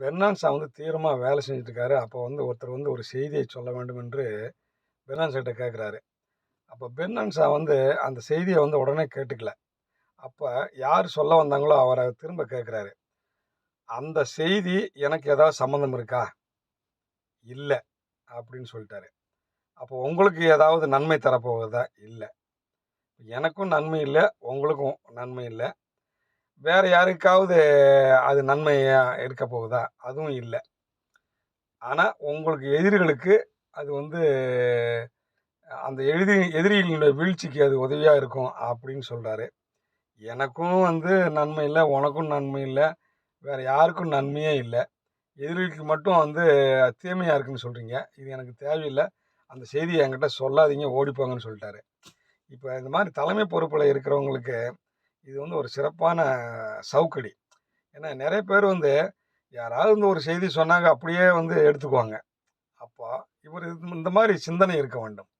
பெர்னான்சா வந்து தீவிரமாக வேலை செஞ்சுட்டு அப்போ வந்து ஒருத்தர் வந்து ஒரு செய்தியை சொல்ல வேண்டும் என்று பெர்னான்ஷாட்ட கேட்குறாரு. அப்போ பெர்னான்ஷா வந்து அந்த செய்தியை வந்து உடனே கேட்டுக்கல. அப்போ யார் சொல்ல வந்தாங்களோ அவரை திரும்ப கேட்குறாரு. "அந்த செய்தி எனக்கு ஏதாவது சம்மந்தம் இருக்கா?" இல்லை அப்படின்னு சொல்லிட்டாரு. "அப்போ உங்களுக்கு ஏதாவது நன்மை தரப்போகுதா?" இல்லை "எனக்கும் நன்மை இல்லை உங்களுக்கும் நன்மை இல்லை வேற யாருக்காவது அது நன்மையா இருக்க போகுதா?" "அதுவும் இல்லை ஆனால் உங்களுக்கு எதிரிகளுக்கு அது வந்து அந்த எதிரி எதிரிகளுடைய வீழ்ச்சிக்கு அது உதவியாக இருக்கும்." அப்படின்னு சொல்கிறாரு "எனக்கும் வந்து நன்மை இல்லை உனக்கும் நன்மை இல்லை வேற யாருக்கும் நன்மையே இல்லை எதிரிகளுக்கு மட்டும் வந்து தீமையாக இருக்குன்னு சொல்கிறீங்க இது எனக்கு தேவையில்லை அந்த செய்தியை என்கிட்ட சொல்லாதீங்க, ஓடிப்போங்கன்னு சொல்லிட்டாரு. இப்போ இந்த மாதிரி தலைமை பொறுப்பில் இருக்கிறவங்களுக்கு இது வந்து ஒரு சிறப்பான சவுக்கடி. ஏன்னா நிறைய பேர் வந்து யாராவது வந்து ஒரு செய்தி சொன்னாங்க அப்படியே வந்து எடுத்துக்குவாங்க. அப்போ இவர் இந்த மாதிரி சிந்தனை இருக்க வேண்டும்.